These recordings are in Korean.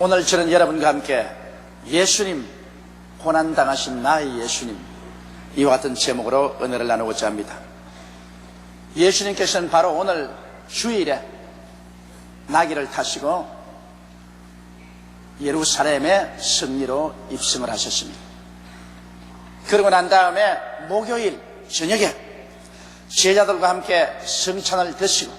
오늘 저는 여러분과 함께 예수님, 고난당하신 나의 예수님, 이와 같은 제목으로 은혜를 나누고자 합니다. 예수님께서는 바로 오늘 주일에 나귀를 타시고 예루살렘의 승리로 입성을 하셨습니다. 그러고 난 다음에 목요일 저녁에 제자들과 함께 성찬을 드시고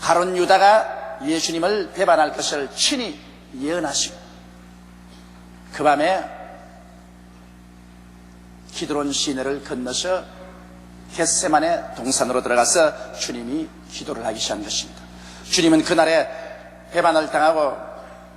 가론 유다가 예수님을 배반할 것을 친히 예언하시고 그 밤에 기드론 시내를 건너서 겟세만의 동산으로 들어가서 주님이 기도를 하기 시작한 것입니다. 주님은 그날에 배반을 당하고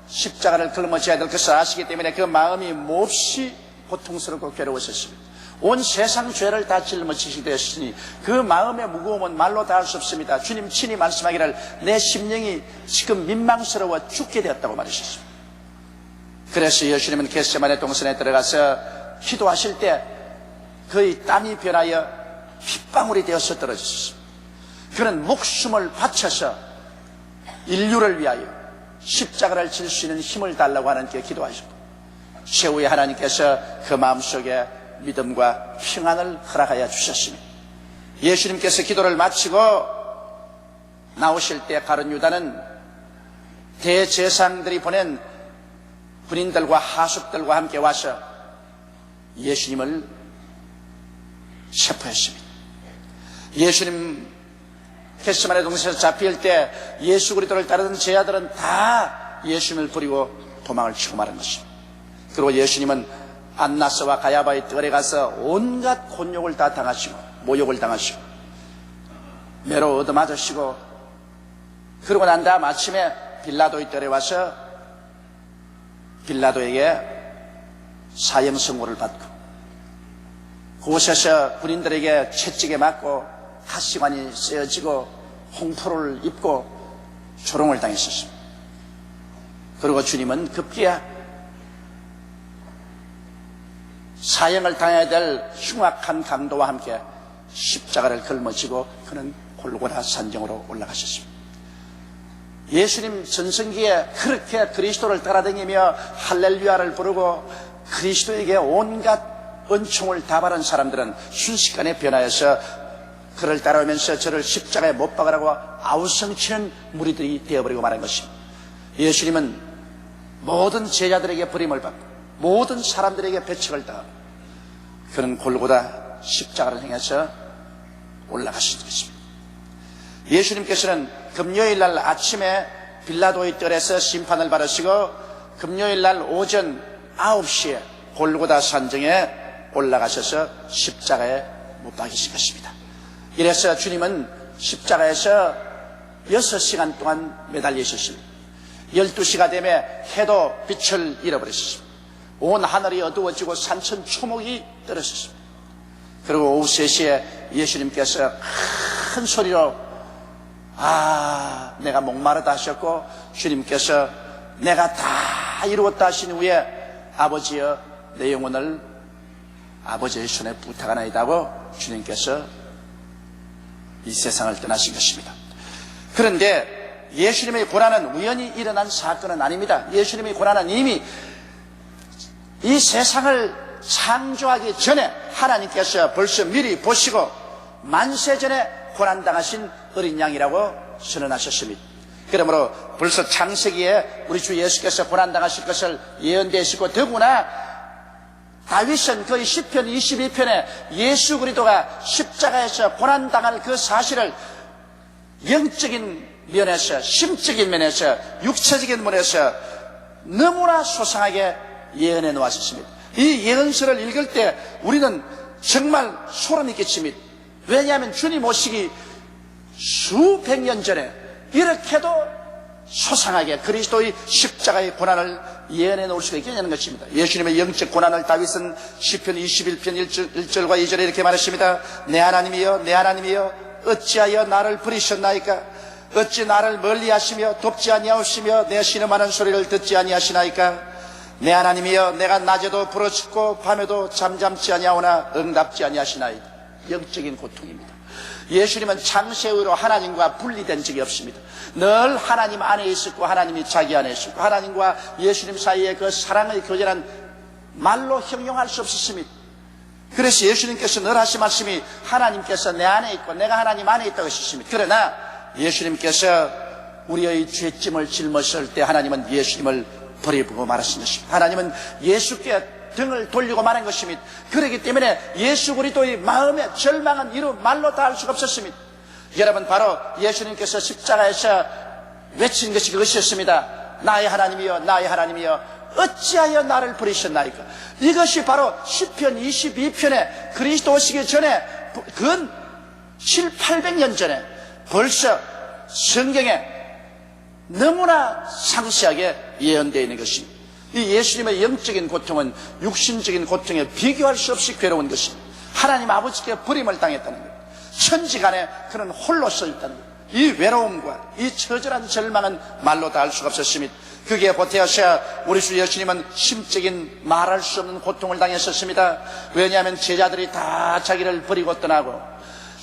십자가를 걸머져야 될 것을 아시기 때문에 그 마음이 몹시 고통스럽고 괴로우셨습니다. 온 세상 죄를 다 짊어지시게 되었으니 그 마음의 무거움은 말로 다 할 수 없습니다. 주님 친히 말씀하기를 내 심령이 지금 민망스러워 죽게 되었다고 말하셨습니다. 그래서 예수님은 겟세만의 동산에 들어가서 기도하실 때 그의 땀이 변하여 핏방울이 되어서 떨어졌습니다. 그는 목숨을 바쳐서 인류를 위하여 십자가를 질 수 있는 힘을 달라고 하나님께 기도하셨고 최후에 하나님께서 그 마음속에 믿음과 평안을 허락하여 주셨으니 예수님께서 기도를 마치고 나오실 때 가론 유다는 대제상들이 보낸 군인들과 하숙들과 함께 와서 예수님을 체포했습니다. 예수님 캐스만의 동산에서 잡힐 때 예수 그리스도를 따르던 제자들은 다 예수님을 버리고 도망을 치고 말한 것입니다. 그리고 예수님은 안나스와 가야바의 뜰에 가서 온갖 곤욕을 다 당하시고 모욕을 당하시고 매로 얻어맞으시고 그러고 난 다음 아침에 빌라도의 뜰에 와서 빌라도에게 사형 선고를 받고 그곳에서 군인들에게 채찍에 맞고 가시관이 쓰여지고 홍포를 입고 조롱을 당했었습니다. 그리고 주님은 급기야 사형을 당해야 될 흉악한 강도와 함께 십자가를 걸머지고 그는 골고다 산정으로 올라가셨습니다. 예수님 전성기에 그렇게 그리스도를 따라다니며 할렐루야를 부르고 그리스도에게 온갖 은총을 다바른 사람들은 순식간에 변하여서 그를 따라오면서 저를 십자가에 못 박으라고 아우성치는 무리들이 되어버리고 말한 것입니다. 예수님은 모든 제자들에게 버림을 받고 모든 사람들에게 배척을 당하고 그는 골고다 십자가를 행해서 올라가신 것입니다. 예수님께서는 금요일 날 아침에 빌라도의 뜰에서 심판을 받으시고 금요일 날 오전 9시에 골고다 산정에 올라가셔서 십자가에 못 박이신 것입니다. 이래서 주님은 십자가에서 6시간 동안 매달리셨습니다. 12시가 되면 해도 빛을 잃어버렸습니다. 온 하늘이 어두워지고 산천 초목이 떨어졌습니다. 그리고 오후 3시에 예수님께서 큰 소리로 아 내가 목마르다 하셨고 주님께서 내가 다 이루었다 하신 후에 아버지여 내 영혼을 아버지의 손에 부탁하나이다 하고 주님께서 이 세상을 떠나신 것입니다. 그런데 예수님의 고난은 우연히 일어난 사건은 아닙니다. 예수님의 고난은 이미 이 세상을 창조하기 전에 하나님께서 벌써 미리 보시고 만세 전에 고난당하신 어린 양이라고 선언하셨습니다. 그러므로 벌써 창세기에 우리 주 예수께서 고난당하실 것을 예언되시고 더구나 다윗은 그의 시편 22편에 예수 그리스도가 십자가에서 고난당할 그 사실을 영적인 면에서 심적인 면에서 육체적인 면에서 너무나 소상하게 예언해 놓았습니다. 이 예언서를 읽을 때 우리는 정말 소름이 끼칩니다. 왜냐하면 주님 오시기 수백 년 전에 이렇게도 소상하게 그리스도의 십자가의 고난을 예언해 놓을 수가 있겠냐는 것입니다. 예수님의 영적 고난을 다윗은 시편 21편 1절, 과 2절에 이렇게 말했습니다. 내 하나님이여 내 하나님이여 어찌하여 나를 버리셨나이까 어찌 나를 멀리 하시며 돕지 아니하시며 내 신음하는 소리를 듣지 아니하시나이까 내 하나님이여 내가 낮에도 부러짖고 밤에도 잠잠치 아니하오나 응답지 아니하시나이다. 영적인 고통입니다. 예수님은 창세후로 하나님과 분리된 적이 없습니다. 늘 하나님 안에 있었고 하나님이 자기 안에 있었고 하나님과 예수님 사이에 그 사랑의 교제란 말로 형용할 수 없었습니다. 그래서 예수님께서 늘 하신 말씀이 하나님께서 내 안에 있고 내가 하나님 안에 있다고 하셨습니다. 그러나 예수님께서 우리의 죄짐을 짊었을 때 하나님은 예수님을 버리고 말하신 것입니다. 하나님은 예수께 등을 돌리고 말한 것입니다. 그렇기 때문에 예수 그리스도의 마음의 절망은 이루 말로 다 할 수가 없었습니다. 여러분 바로 예수님께서 십자가에서 외친 것이 그것이었습니다. 나의 하나님이여 나의 하나님이여 어찌하여 나를 버리셨나이까 이것이 바로 10편 22편에 그리스도 오시기 전에 근 7, 800년 전에 벌써 성경에 너무나 상세하게 예언되어 있는 것입니다. 이 예수님의 영적인 고통은 육신적인 고통에 비교할 수 없이 괴로운 것입니다. 하나님 아버지께 버림을 당했다는 것. 천지간에 그는 홀로 서 있다는 것. 이 외로움과 이 처절한 절망은 말로 다 할 수가 없었습니다. 그게 보태어서 우리 주 예수님은 심적인 말할 수 없는 고통을 당했었습니다. 왜냐하면 제자들이 다 자기를 버리고 떠나고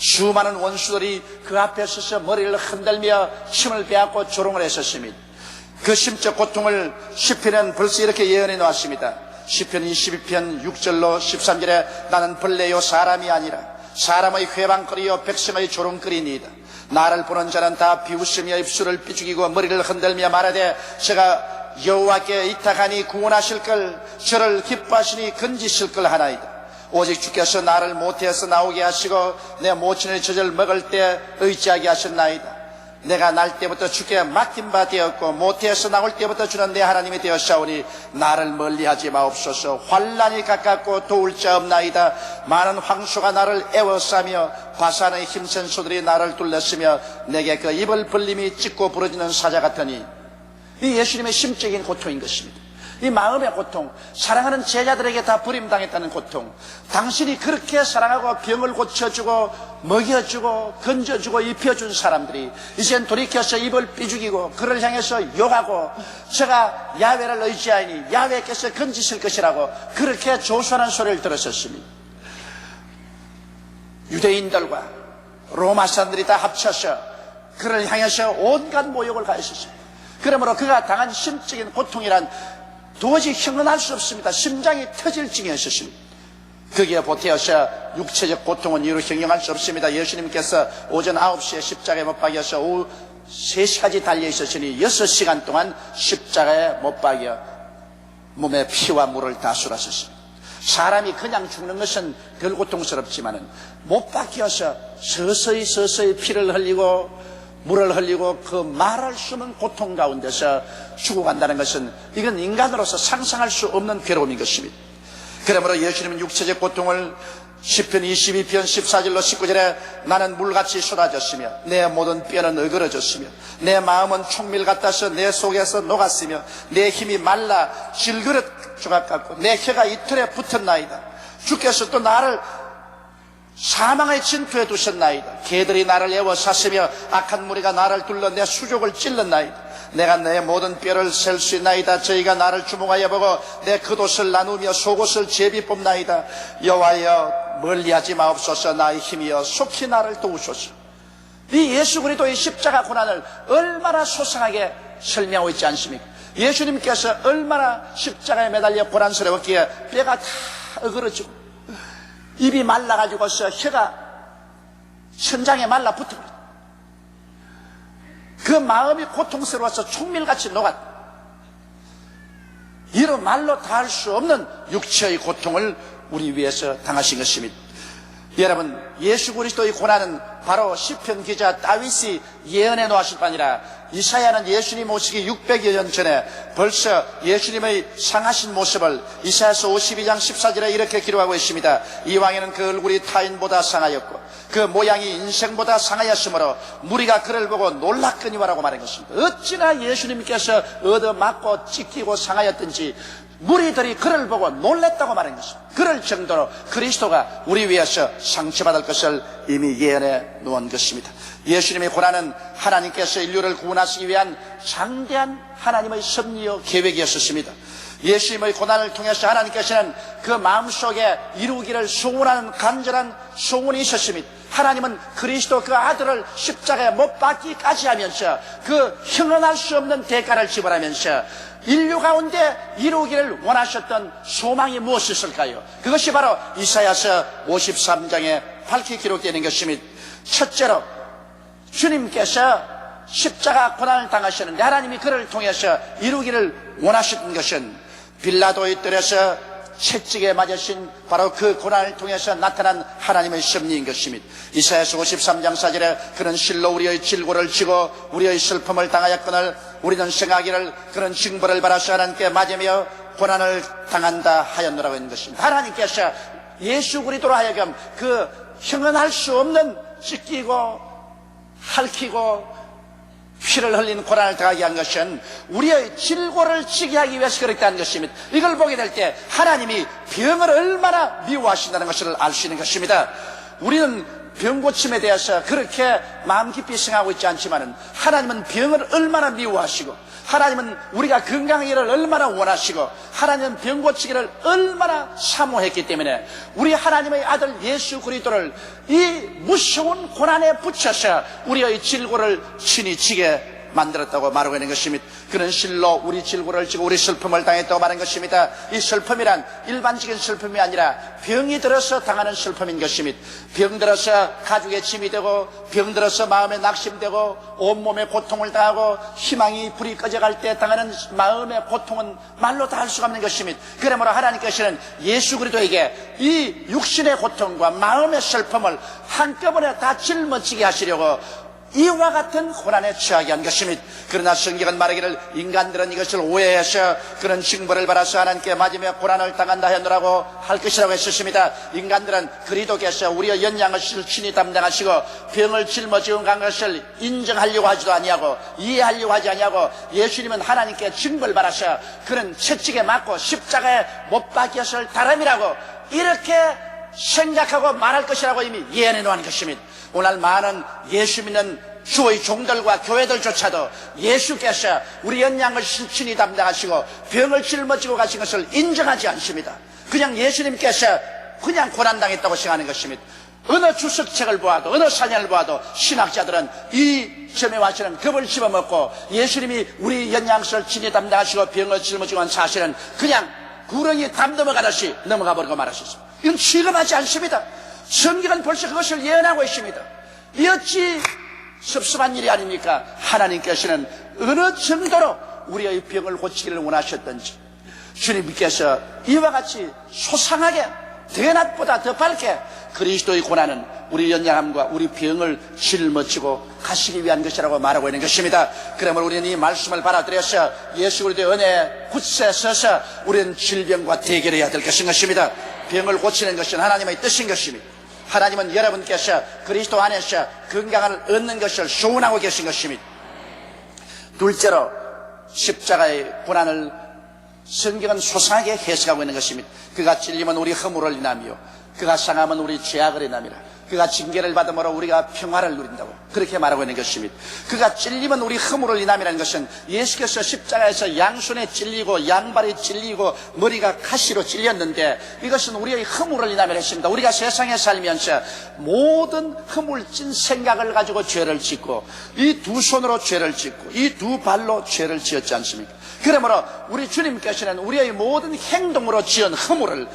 수많은 원수들이 그 앞에 서서 머리를 흔들며 침을 빼앗고 조롱을 했었습니다. 그 심적 고통을 시편은 벌써 이렇게 예언해 놓았습니다. 시편 22편 6절로 13절에 나는 벌레요 사람이 아니라 사람의 회방거리요 백성의 조롱거리니이다. 나를 보는 자는 다 비웃으며 입술을 삐죽이고 머리를 흔들며 말하되 제가 여호와께 이탁하니 구원하실 걸 저를 기뻐하시니 건지실 걸 하나이다. 오직 주께서 나를 모태에서 나오게 하시고 내 모친의 젖을 먹을 때 의지하게 하셨나이다. 내가 날 때부터 주께 맡긴 바 되었고 모태에서 나올 때부터 주는 내 하나님이 되었사오니 나를 멀리하지 마옵소서. 환란이 가깝고 도울 자 없나이다. 많은 황소가 나를 애워싸며 바산의 힘센 소들이 나를 둘렀으며 내게 그 입을 벌림이 찢고 부러지는 사자 같으니 이 예수님의 심적인 고통인 것입니다 이 마음의 고통, 사랑하는 제자들에게 다 버림당했다는 고통. 당신이 그렇게 사랑하고 병을 고쳐주고 먹여주고 건져주고 입혀준 사람들이 이젠 돌이켜서 입을 삐죽이고 그를 향해서 욕하고 제가 야외를 의지하니 야외께서 건지실 것이라고 그렇게 조소하는 소리를 들었었습니다. 유대인들과 로마 사람들이 다 합쳐서 그를 향해서 온갖 모욕을 가했었습니다. 그러므로 그가 당한 심적인 고통이란 도저히 형언할 수 없습니다. 심장이 터질 지경이었습니다. 거기에 보태어서 육체적 고통은 이루 형용할 수 없습니다. 예수님께서 오전 9시에 십자가에 못 박여서 오후 3시까지 달려 있었으니 6시간 동안 십자가에 못 박여 몸에 피와 물을 다 쏟았었습니다. 사람이 그냥 죽는 것은 덜 고통스럽지만은 못 박혀서 서서히 서서히 피를 흘리고 물을 흘리고 그 말할 수 없는 고통 가운데서 죽어간다는 것은 이건 인간으로서 상상할 수 없는 괴로움인 것입니다. 그러므로 예수님은 육체적 고통을 10편 22편 14절로 19절에 나는 물같이 쏟아졌으며 내 모든 뼈는 어그러졌으며 내 마음은 총밀 같아서 내 속에서 녹았으며 내 힘이 말라 질그릇 조각 같고 내 혀가 이틀에 붙었나이다. 주께서 또 나를 사망의 진투에 두셨나이다. 개들이 나를 애워 샀으며 악한 무리가 나를 둘러 내 수족을 찔렀나이다. 내가 내 모든 뼈를 셀 수 있나이다. 저희가 나를 주목하여 보고 내 겉옷을 나누며 속옷을 제비 뽑나이다. 여호와여 멀리하지 마옵소서 나의 힘이여 속히 나를 도우소서. 이 예수 그리스도의 십자가 고난을 얼마나 소상하게 설명하고 있지 않습니까? 예수님께서 얼마나 십자가에 매달려 고난스러웠기에 뼈가 다 어그러지고 입이 말라가지고서 혀가 천장에 말라 붙어버렸다. 그 마음이 고통스러워서 총밀같이 녹았다. 이런 말로 다 할 수 없는 육체의 고통을 우리 위해서 당하신 것입니다. 여러분, 예수 그리스도의 고난은 바로 시편 기자 다윗이 예언해 뿐 아니라 이사야는 예수님 오시기 600여 년 전에 벌써 예수님의 상하신 모습을 이사야서 52장 14절에 이렇게 기록하고 있습니다. 이 왕에는 그 얼굴이 타인보다 상하였고 그 모양이 인생보다 상하였으므로 무리가 그를 보고 놀랐거니와라고 말한 것입니다. 어찌나 예수님께서 얻어맞고 찢기고 상하였든지 무리들이 그를 보고 놀랬다고 말한 것입니다. 그럴 정도로 그리스도가 우리 위해서 상처받을 것을 이미 예언해 놓은 것입니다. 예수님의 고난은 하나님께서 인류를 구원하 구원하시기 위한 장대한 하나님의 섭리요 계획이었습니다. 예수님의 고난을 통해서 하나님께서는 그 마음속에 이루기를 소원하는 간절한 소원이 있었습니다. 하나님은 그리스도 그 아들을 십자가에 못 박기까지 하면서 그 형언할 수 없는 대가를 지불하면서 인류 가운데 이루기를 원하셨던 소망이 무엇이었을까요? 그것이 바로 이사야서 53장에 밝히 기록되는 것입니다. 첫째로 주님께서 십자가 고난을 당하셨는데 하나님이 그를 통해서 이루기를 원하셨던 것은 빌라도의 뜰에서 채찍에 맞으신 바로 그 고난을 통해서 나타난 하나님의 섭리인 것입니다. 이사야서 53장 4절에 그는 실로 우리의 질고를 지고 우리의 슬픔을 당하였거늘 우리는 생하기를 그런 징벌을 받아서 하나님께 맞으며 고난을 당한다 하였노라고 했는 것입니다. 하나님께서 예수 그리스도로 하여금 그 형언할 수 없는 찢기고 핥히고 피를 흘린 고난을 당하게 한 것은 우리의 질고를 지게 하기 위해서 그렇다는 것입니다. 이걸 보게 될 때 하나님이 병을 얼마나 미워하신다는 것을 알 수 있는 것입니다. 우리는 병 고침에 대해서 그렇게 마음 깊이 생각하고 있지 않지만은 하나님은 병을 얼마나 미워하시고 하나님은 우리가 건강하기를 얼마나 원하시고 하나님은 병 고치기를 얼마나 사모했기 때문에 우리 하나님의 아들 예수 그리스도를 이 무서운 고난에 붙여서 우리의 질고를 친히 지게 만들었다고 말하고 있는 것입니다. 그는 실로 우리 질고를 지고 우리 슬픔을 당했다고 말한 것입니다. 이 슬픔이란 일반적인 슬픔이 아니라 병이 들어서 당하는 슬픔인 것입니다. 병 들어서 가족의 짐이 되고 병 들어서 마음에 낙심되고 온몸에 고통을 당하고 희망이 불이 꺼져갈 때 당하는 마음의 고통은 말로 다 할 수가 없는 것입니다. 그러므로 하나님께서는 예수 그리스도에게 이 육신의 고통과 마음의 슬픔을 한꺼번에 다 짊어지게 하시려고 이와 같은 고난에 처하게 한 것입니다. 그러나 성경은 말하기를 인간들은 이것을 오해해서 그런 징벌을 받아서 하나님께 맞으며 고난을 당한다 하느라고 할 것이라고 했었습니다. 인간들은 그리도께서 우리의 연양을 실친히 담당하시고 병을 짊어지고 간 것을 인정하려고 하지도 아니하고 이해하려고 하지 아니하고 예수님은 하나님께 징벌 받아서 그런 채찍에 맞고 십자가에 못 박혔을 다름이라고 이렇게 생각하고 말할 것이라고 이미 예언해 놓은 것입니다. 오늘 많은 예수 믿는 주의 종들과 교회들조차도 예수께서 우리 연양을 신친히 담당하시고 병을 짊어지고 가신 것을 인정하지 않습니다. 그냥 예수님께서 그냥 고난당했다고 생각하는 것입니다. 어느 주석책을 보아도 어느 사냥을 보아도 신학자들은 이 점에 와서는 겁을 집어먹고 예수님이 우리 연양을 친히 담당하시고 병을 짊어지고 한 사실은 그냥 구렁이 담 넘어가듯이 넘어가 버리고 말하셨습니다. 이건 취급하지 않습니다. 성경은 벌써 그것을 예언하고 있습니다. 이 어찌 섭섭한 일이 아닙니까? 하나님께서는 어느 정도로 우리의 병을 고치기를 원하셨던지 주님께서 이와 같이 소상하게 대낮보다 더 밝게 그리스도의 고난은 우리 연약함과 우리 병을 짊어지고 가시기 위한 것이라고 말하고 있는 것입니다. 그러므로 우리는 이 말씀을 받아들여서 예수 그리스도의 은혜 굳세 서서 우리는 질병과 대결해야 될 것인 것입니다. 병을 고치는 것은 하나님의 뜻인 것입니다. 하나님은 여러분께서 그리스도 안에서 건강을 얻는 것을 소원하고 계신 것입니다. 둘째로 십자가의 고난을 성경은 소상하게 해석하고 있는 것입니다. 그가 찔리면 우리 허물을 인하며 그가 상하면 우리 죄악을 인함이라. 그가 징계를 받음으로 우리가 평화를 누린다고 그렇게 말하고 있는 것입니다. 그가 찔리면 우리 허물을 인함이라는 것은 예수께서 십자가에서 양손에 찔리고 양발이 찔리고 머리가 가시로 찔렸는데 이것은 우리의 허물을 인함이라 했습니다. 우리가 세상에 살면서 모든 허물진 생각을 가지고 죄를 짓고 이 두 손으로 죄를 짓고 이 두 발로 죄를 지었지 않습니까? 그러므로 우리 주님께서는 우리의 모든 행동으로 지은 허물을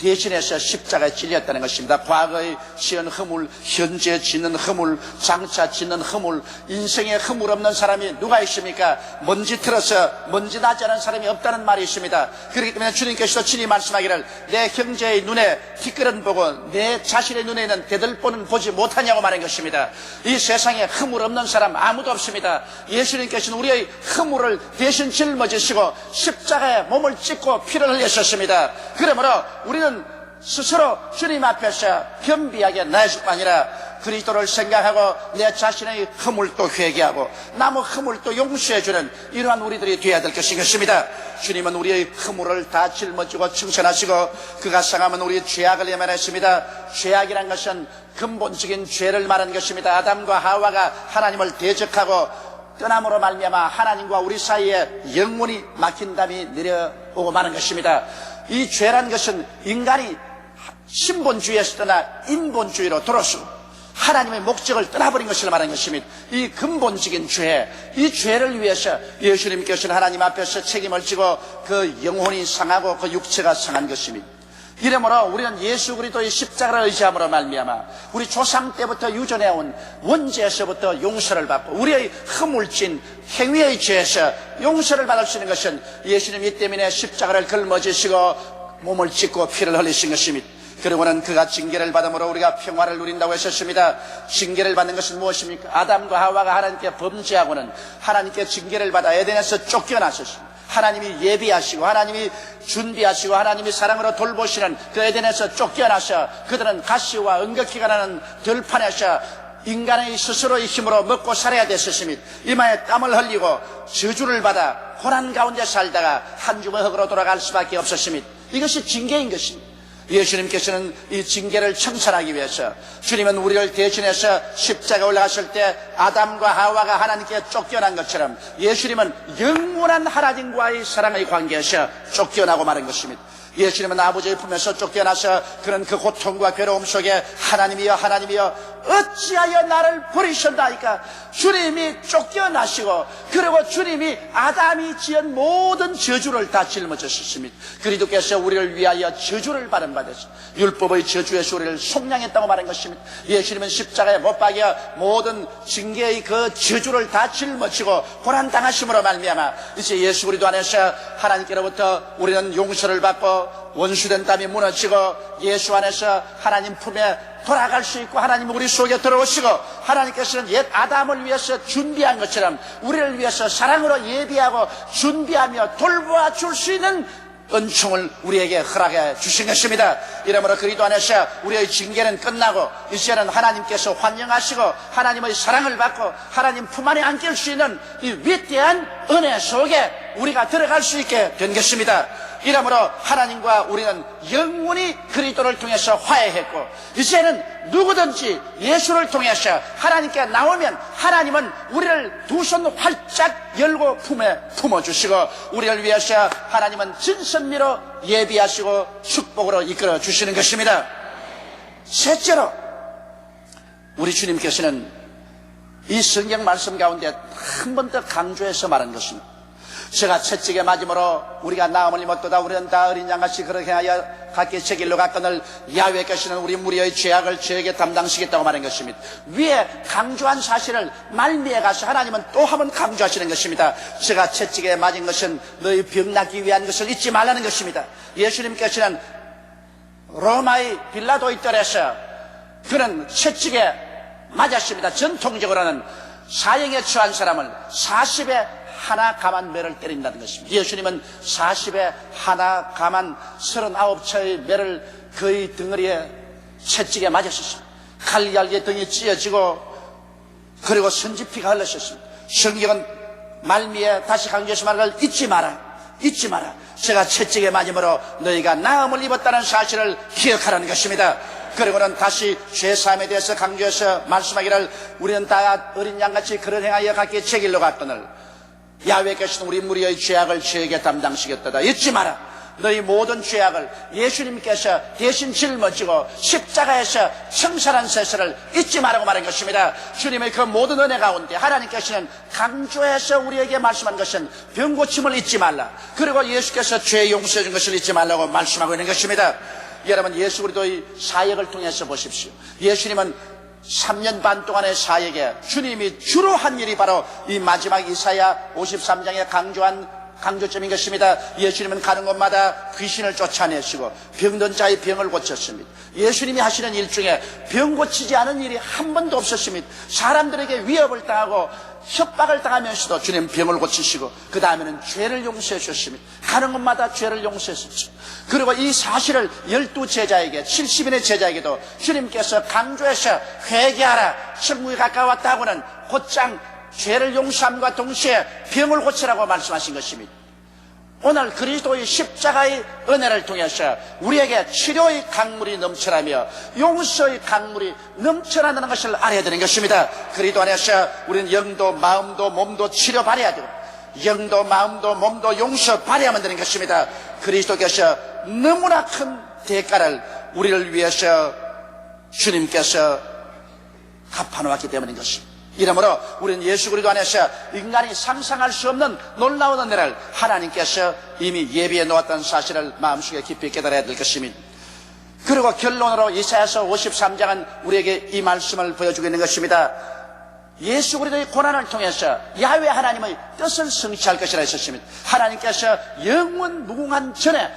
대신해서 십자가에 찔렸다는 것입니다. 과거에 지은 허물, 현재 짓는 허물, 장차 짓는 허물, 인생에 허물 없는 사람이 누가 있습니까? 먼지 틀어서 먼지 나지 않은 사람이 없다는 말이 있습니다. 그렇기 때문에 주님께서 친히 말씀하기를 내 형제의 눈에 티끌은 보고 내 자신의 눈에는 대들보는 보지 못하냐고 말한 것입니다. 이 세상에 허물 없는 사람 아무도 없습니다. 예수님께서는 우리의 허물을 대신 짊어지시고 십자가에 몸을 찢고 피를 흘리셨습니다. 그러므로 우리는 스스로 주님 앞에서 겸비하게 나아질 뿐 아니라 그리스도를 생각하고 내 자신의 허물도 회개하고 남의 허물도 용서해주는 이러한 우리들이 되어야 될 것인 것입니다. 주님은 우리의 허물을 다 짊어지고 청천하시고 그가 상하면 우리의 죄악을 예만했습니다. 죄악이란 것은 근본적인 죄를 말하는 것입니다. 아담과 하와가 하나님을 대적하고 떠남으로 말미암아 하나님과 우리 사이에 영원히 막힌 담이 내려오고 마는 것입니다. 이 죄란 것은 인간이 신본주의에서 떠나 인본주의로 돌아서 하나님의 목적을 떠나버린 것을 말하는 것입니다. 이 근본적인 죄, 이 죄를 위해서 예수님께서는 하나님 앞에서 책임을 지고 그 영혼이 상하고 그 육체가 상한 것입니다. 이러므로 우리는 예수 그리스도의 십자가를 의지함으로 말미암아 우리 조상 때부터 유전해온 원죄에서부터 용서를 받고 우리의 허물진 행위의 죄에서 용서를 받을 수 있는 것은 예수님 이 때문에 십자가를 걸머지시고 몸을 찢고 피를 흘리신 것입니다. 그리고는 그가 징계를 받음으로 우리가 평화를 누린다고 하셨습니다. 징계를 받는 것은 무엇입니까? 아담과 하와가 하나님께 범죄하고는 하나님께 징계를 받아 에덴에서 쫓겨나셨습니다. 하나님이 예비하시고 하나님이 준비하시고 하나님이 사랑으로 돌보시는 그 에덴에서 쫓겨나셔 그들은 가시와 은극히가 나는 들판에서 인간의 스스로의 힘으로 먹고 살아야 됐었습니다. 이마에 땀을 흘리고 저주를 받아 고난 가운데 살다가 한 주먹 흙으로 돌아갈 수밖에 없었습니다. 이것이 징계인 것입니다. 예수님께서는 이 징계를 청산하기 위해서 주님은 우리를 대신해서 십자가 올라갔을 때 아담과 하와가 하나님께 쫓겨난 것처럼 예수님은 영원한 하나님과의 사랑의 관계에서 쫓겨나고 마는 것입니다. 예수님은 아버지의 품에서 쫓겨나서 그런 그 고통과 괴로움 속에 하나님이여 하나님이여 어찌하여 나를 버리셨나이까? 주님이 쫓겨나시고 그리고 주님이 아담이 지은 모든 저주를 다 짊어졌습니다. 그리스도께서 우리를 위하여 저주를 받은 바되서 율법의 저주에서 우리를 속량했다고 말한 것입니다. 예수님은 십자가에 못 박여 모든 징계의 그 저주를 다 짊어지고 고난당하심으로 말미암아 이제 예수 그리스도 안에서 하나님께로부터 우리는 용서를 받고 원수된 땀이 무너지고 예수 안에서 하나님 품에 돌아갈 수 있고 하나님 우리 속에 들어오시고 하나님께서는 옛 아담을 위해서 준비한 것처럼 우리를 위해서 사랑으로 예비하고 준비하며 돌보아 줄 수 있는 은총을 우리에게 허락해 주신 것입니다. 이러므로 그리도 안에서 우리의 징계는 끝나고 이제는 하나님께서 환영하시고 하나님의 사랑을 받고 하나님 품 안에 안길 수 있는 이 위대한 은혜 속에 우리가 들어갈 수 있게 된 것입니다. 이러므로 하나님과 우리는 영원히 그리스도를 통해서 화해했고 이제는 누구든지 예수를 통해서 하나님께 나오면 하나님은 우리를 두 손 활짝 열고 품에 품어주시고 우리를 위해서 하나님은 진선미로 예비하시고 축복으로 이끌어 주시는 것입니다. 셋째로 우리 주님께서는 이 성경 말씀 가운데 한 번 더 강조해서 말한 것입니다. 제가 채찍에 맞음으로 우리가 나음을 입었도다 우리는 다 어린 양같이 그렇게 하여 각기 제 길로 갔거늘 야외께서는 우리 무리의 죄악을 저에게 담당시겠다고 말한 것입니다. 위에 강조한 사실을 말미에 가서 하나님은 또 한 번 강조하시는 것입니다. 제가 채찍에 맞은 것은 너희 병 낫기 위한 것을 잊지 말라는 것입니다. 예수님께서는 로마의 빌라도의 뜰에서 그는 채찍에 맞았습니다. 전통적으로는 사형에 처한 사람을 40에 하나 가만 매를 때린다는 것입니다. 예수님은 40에 하나 가만 39차의 매를 그의 덩어리에 채찍에 맞았었습니다. 칼날개 등이 찢어지고 그리고 선지피가 흘렀었습니다. 성경은 말미에 다시 강조해서 말을 잊지 마라. 잊지 마라. 제가 채찍에 맞음으로 너희가 나음을 입었다는 사실을 기억하라는 것입니다. 그리고는 다시 죄사함에 대해서 강조해서 말씀하기를 우리는 다 어린 양같이 그런 행하여 각기 제 길로 갔거늘 야외께서는 우리 무리의 죄악을 저에게 담당시켰다. 잊지 마라. 너희 모든 죄악을 예수님께서 대신 짊어지고 십자가에서 청산한 세세를 잊지 말라고 말한 것입니다. 주님의 그 모든 은혜 가운데 하나님께서는 강조해서 우리에게 말씀한 것은 병고침을 잊지 말라. 그리고 예수께서 죄 용서해 준 것을 잊지 말라고 말씀하고 있는 것입니다. 여러분 예수 그리스도의 사역을 통해서 보십시오. 예수님은 3년 반 동안의 사역에 주님이 주로 한 일이 바로 이 마지막 이사야 53장에 강조한 강조점인 것입니다. 예수님은 가는 곳마다 귀신을 쫓아내시고 병든 자의 병을 고쳤습니다. 예수님이 하시는 일 중에 병 고치지 않은 일이 한 번도 없었습니다. 사람들에게 위협을 당하고 협박을 당하면서도 주님 병을 고치시고 그 다음에는 죄를 용서해 주셨습니다. 가는 곳마다 죄를 용서했었죠. 그리고 이 사실을 열두 제자에게 70인의 제자에게도 주님께서 강조해서 회개하라 천국이 가까웠다고는 곧장 죄를 용서함과 동시에 병을 고치라고 말씀하신 것입니다. 오늘 그리스도의 십자가의 은혜를 통해서 우리에게 치료의 강물이 넘쳐나며 용서의 강물이 넘쳐나는 것을 알아야 되는 것입니다. 그리스도 안에서 우리는 영도 마음도 몸도 치료 받아야 되고 영도 마음도 몸도 용서 받아야만 되는 것입니다. 그리스도께서 너무나 큰 대가를 우리를 위해서 주님께서 갚아놓았기 때문인 것입니다. 이러므로 우리는 예수 그리스도 안에서 인간이 상상할 수 없는 놀라운 은혜를 하나님께서 이미 예비해 놓았다는 사실을 마음속에 깊이 깨달아야 될 것입니다. 그리고 결론으로 이사야서 53장은 우리에게 이 말씀을 보여주고 있는 것입니다. 예수 그리스도의 고난을 통해서 야훼 하나님의 뜻을 성취할 것이라 했었습니다. 하나님께서 영원 무궁한 전에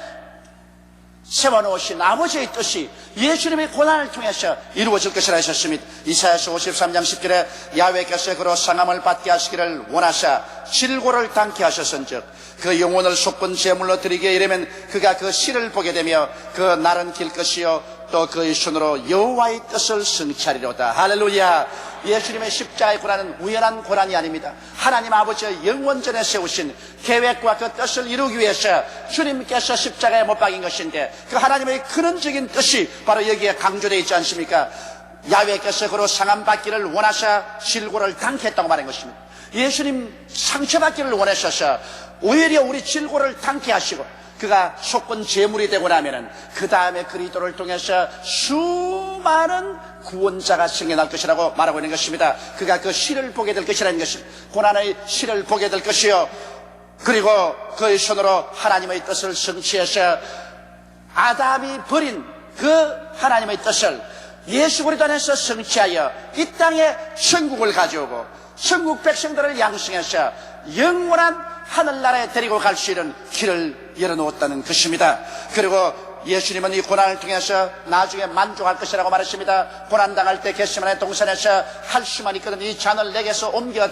세워놓으신 아버지의 뜻이 예수님의 고난을 통해서 이루어질 것이라 하셨습니다. 이사야서 53장 10절에 야외께서 그로 상함을 받게 하시기를 원하사 실고를 당케 하셨은즉 그 영혼을 속건 제물로 드리게 이르면 그가 그 실을 보게 되며 그 날은 길 것이요 또 그의 손으로 여호와의 뜻을 성취하리로다. 할렐루야. 예수님의 십자가의 고난은 우연한 고난이 아닙니다. 하나님 아버지의 영원전에 세우신 계획과 그 뜻을 이루기 위해서 주님께서 십자가에 못 박인 것인데 그 하나님의 근원적인 뜻이 바로 여기에 강조되어 있지 않습니까? 야외께서 그로 상함받기를 원하사 실고를 당했다고 말한 것입니다. 예수님 상처받기를 원하셔서 오히려 우리 질고를 당케 하시고 그가 속건 제물이 되고 나면은 그 다음에 그리스도를 통해서 수많은 구원자가 생겨날 것이라고 말하고 있는 것입니다. 그가 그 실을 보게 될 것이라는 것입니다. 고난의 실을 보게 될 것이요. 그리고 그의 손으로 하나님의 뜻을 성취해서 아담이 버린 그 하나님의 뜻을 예수 그리스도 안에서 성취하여 이 땅에 천국을 가져오고 천국 백성들을 양성해서 영원한 하늘나라에 데리고 갈 수 있는 길을 열어놓았다는 것입니다. 그리고 예수님은 이 고난을 통해서 나중에 만족할 것이라고 말했습니다. 고난당할 때 겟세만의 동산에서 할 수만 있거든 이 잔을 내게서 옮겨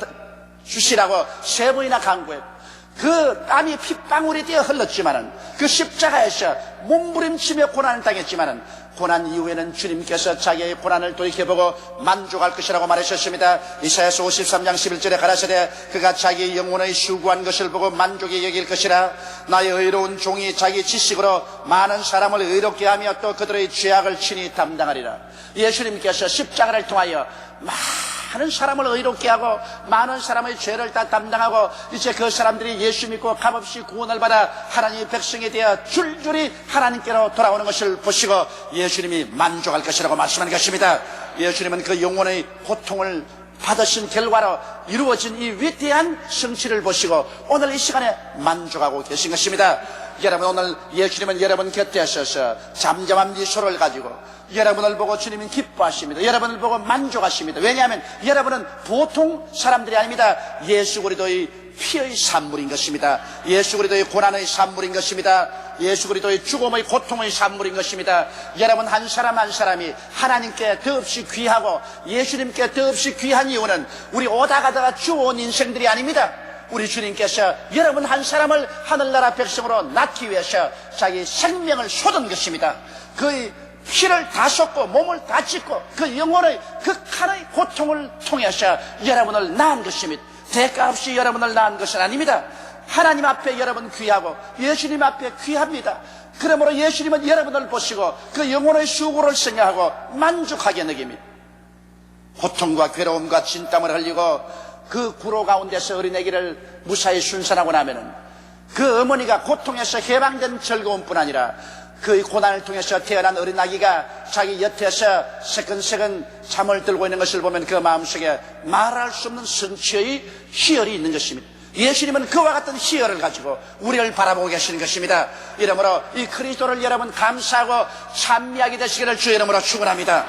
주시라고 세 번이나 강구했고 그 땀이 핏방울이 되어 흘렀지만은 그 십자가에서 몸부림치며 고난을 당했지만은 고난 이후에는 주님께서 자기의 고난을 돌이켜보고 만족할 것이라고 말하셨습니다. 이사야서 53장 11절에 가라사대 그가 자기의 영혼의 수고한 것을 보고 만족이 여길 것이라 나의 의로운 종이 자기 지식으로 많은 사람을 의롭게 하며 또 그들의 죄악을 친히 담당하리라. 예수님께서 십자가를 통하여 많은 사람을 의롭게 하고 많은 사람의 죄를 다 담당하고 이제 그 사람들이 예수 믿고 값없이 구원을 받아 하나님의 백성이 되어 줄줄이 하나님께로 돌아오는 것을 보시고 예수님이 만족할 것이라고 말씀하는 것입니다. 예수님은 그 영혼의 고통을 받으신 결과로 이루어진 이 위대한 성취를 보시고 오늘 이 시간에 만족하고 계신 것입니다. 여러분 오늘 예수님은 여러분 곁에 하셔서 잠잠한 미소를 가지고 여러분을 보고 주님은 기뻐하십니다. 여러분을 보고 만족하십니다. 왜냐하면 여러분은 보통 사람들이 아닙니다. 예수 그리스도의 피의 산물인 것입니다. 예수 그리스도의 고난의 산물인 것입니다. 예수 그리스도의 죽음의 고통의 산물인 것입니다. 여러분 한 사람 한 사람이 하나님께 더없이 귀하고 예수님께 더없이 귀한 이유는 우리 오다 가다가 주온 인생들이 아닙니다. 우리 주님께서 여러분 한 사람을 하늘나라 백성으로 낳기 위해서 자기 생명을 쏟은 것입니다. 그의 피를 다 쏟고 몸을 다 찢고 그 영혼의 극한의 고통을 통해서 여러분을 낳은 것입니다. 대가 없이 여러분을 낳은 것은 아닙니다. 하나님 앞에 여러분 귀하고 예수님 앞에 귀합니다. 그러므로 예수님은 여러분을 보시고 그 영혼의 수고를 생각하고 만족하게 느낍니다. 고통과 괴로움과 진땀을 흘리고 그 구로 가운데서 어린애기를 무사히 순산하고 나면은 그 어머니가 고통에서 해방된 즐거움뿐 아니라 그 고난을 통해서 태어난 어린 아기가 자기 옆에서 새끈새끈 잠을 들고 있는 것을 보면 그 마음속에 말할 수 없는 성취의 희열이 있는 것입니다. 예수님은 그와 같은 희열을 가지고 우리를 바라보고 계시는 것입니다. 이러므로 이 그리스도를 여러분 감사하고 찬미하게 되시기를 주의 이름으로 축원합니다.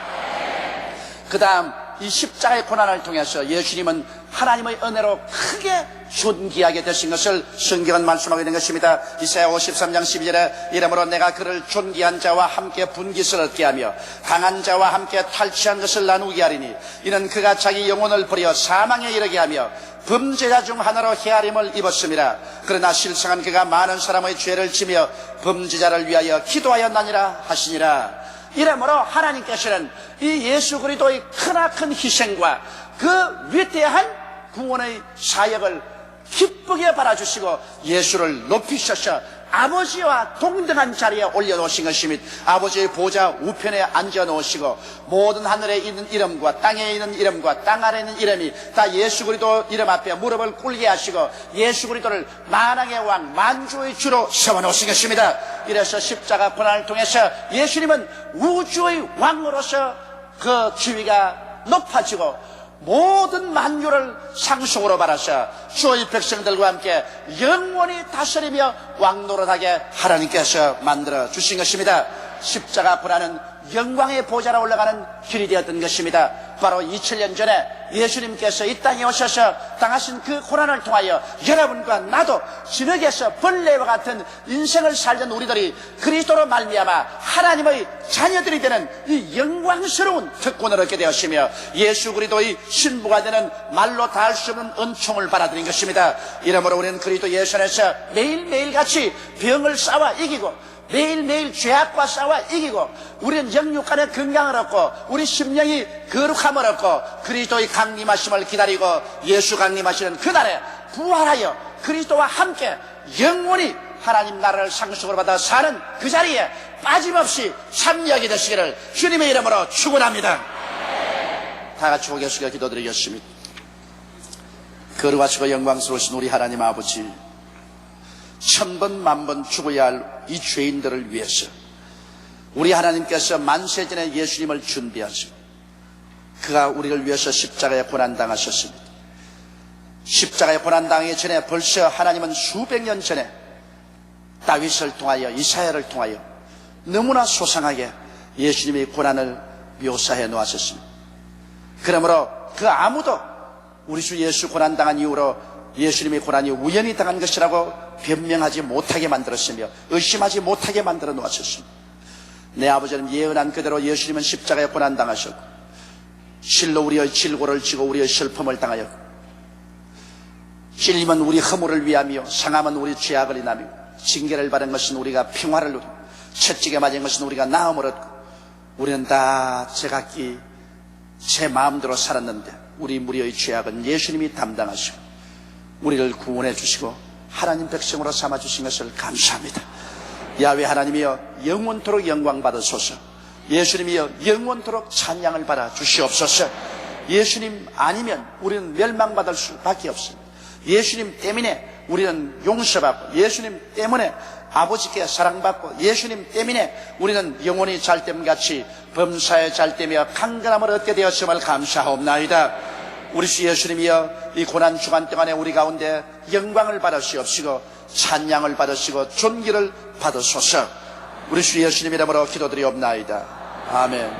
그 다음 이 십자가의 고난을 통해서 예수님은 하나님의 은혜로 크게 존귀하게 되신 것을 성경은 말씀하게 된 것입니다. 이사야 53장 12절에 이러므로 내가 그를 존귀한 자와 함께 분깃을 얻게 하며 강한 자와 함께 탈취한 것을 나누게 하리니 이는 그가 자기 영혼을 버려 사망에 이르게 하며 범죄자 중 하나로 헤아림을 입었습니다. 그러나 실상은 그가 많은 사람의 죄를 지며 범죄자를 위하여 기도하였나니라 하시니라. 이러므로 하나님께서는 이 예수 그리스도의 크나큰 희생과 그 위대한 구원의 사역을 기쁘게 바라주시고 예수를 높이셔서 아버지와 동등한 자리에 올려놓으신 것입니다. 아버지의 보좌 우편에 앉아놓으시고 모든 하늘에 있는 이름과 땅에 있는 이름과 땅 아래에 있는 이름이 다 예수 그리스도 이름 앞에 무릎을 꿇게 하시고 예수 그리스도를 만왕의 왕 만주의 주로 세워놓으신 것입니다. 이래서 십자가 고난을 통해서 예수님은 우주의 왕으로서 그 지위가 높아지고 모든 만유를 상속으로 받아서 주의 백성들과 함께 영원히 다스리며 왕노릇하게 하나님께서 만들어 주신 것입니다. 십자가 고난은 영광의 보좌로 올라가는 길이 되었던 것입니다. 바로 2000년 전에 예수님께서 이 땅에 오셔서 당하신 그 고난을 통하여 여러분과 나도 진흙에서 벌레와 같은 인생을 살던 우리들이 그리스도로 말미암아 하나님의 자녀들이 되는 이 영광스러운 특권을 얻게 되었으며 예수 그리스도의 신부가 되는 말로 다 할 수 없는 은총을 받아들인 것입니다. 이러므로 우리는 그리스도 예수 안에서 매일매일 같이 병을 싸워 이기고 매일매일 죄악과 싸워 이기고 우리는 영육간의 건강을 얻고 우리 심령이 거룩함을 얻고 그리스도의 강림하심을 기다리고 예수 강림하시는 그날에 부활하여 그리스도와 함께 영원히 하나님 나라를 상속으로 받아 사는 그 자리에 빠짐없이 참여하게 되시기를 주님의 이름으로 축원합니다. 다 같이 숙여 기도드리겠습니다. 거룩하시고 영광스러우신 우리 하나님 아버지 천번 만번 죽어야 할 이 죄인들을 위해서 우리 하나님께서 만세전에 예수님을 준비하시고 그가 우리를 위해서 십자가에 고난당하셨습니다. 십자가에 고난당하기 전에 벌써 하나님은 수백 년 전에 다윗을 통하여 이사야를 통하여 너무나 소상하게 예수님의 고난을 묘사해 놓았었습니다. 그러므로 그 아무도 우리 주 예수 고난당한 이후로 예수님의 고난이 우연히 당한 것이라고 변명하지 못하게 만들었으며 의심하지 못하게 만들어 놓았었습니다. 내 아버지는 예언한 그대로 예수님은 십자가에 고난당하셨고 실로 우리의 질고를 지고 우리의 슬픔을 당하였고 찔림은 우리 허물을 위하며 상함은 우리 죄악을 인하며 징계를 받은 것은 우리가 평화를 누리고 채찍에 맞은 것은 우리가 나음을 얻고 우리는 다 제각기 제 마음대로 살았는데 우리 무리의 죄악은 예수님이 담당하시고 우리를 구원해 주시고 하나님 백성으로 삼아 주신 것을 감사합니다. 야외 하나님이여 영원토록 영광 받으소서. 예수님이여 영원토록 찬양을 받아 주시옵소서. 예수님 아니면 우리는 멸망받을 수밖에 없습니다. 예수님 때문에 우리는 용서받고 예수님 때문에 아버지께 사랑받고 예수님 때문에 우리는 영원히 잘됨 같이 범사에 잘되며 강건함을 얻게 되었음을 감사하옵나이다. 우리 주 예수님이여 이 고난 주간 동안에 우리 가운데 영광을 받으시옵시고 찬양을 받으시고 존귀를 받으소서 우리 주 예수님 이름으로 기도드리옵나이다. 아멘.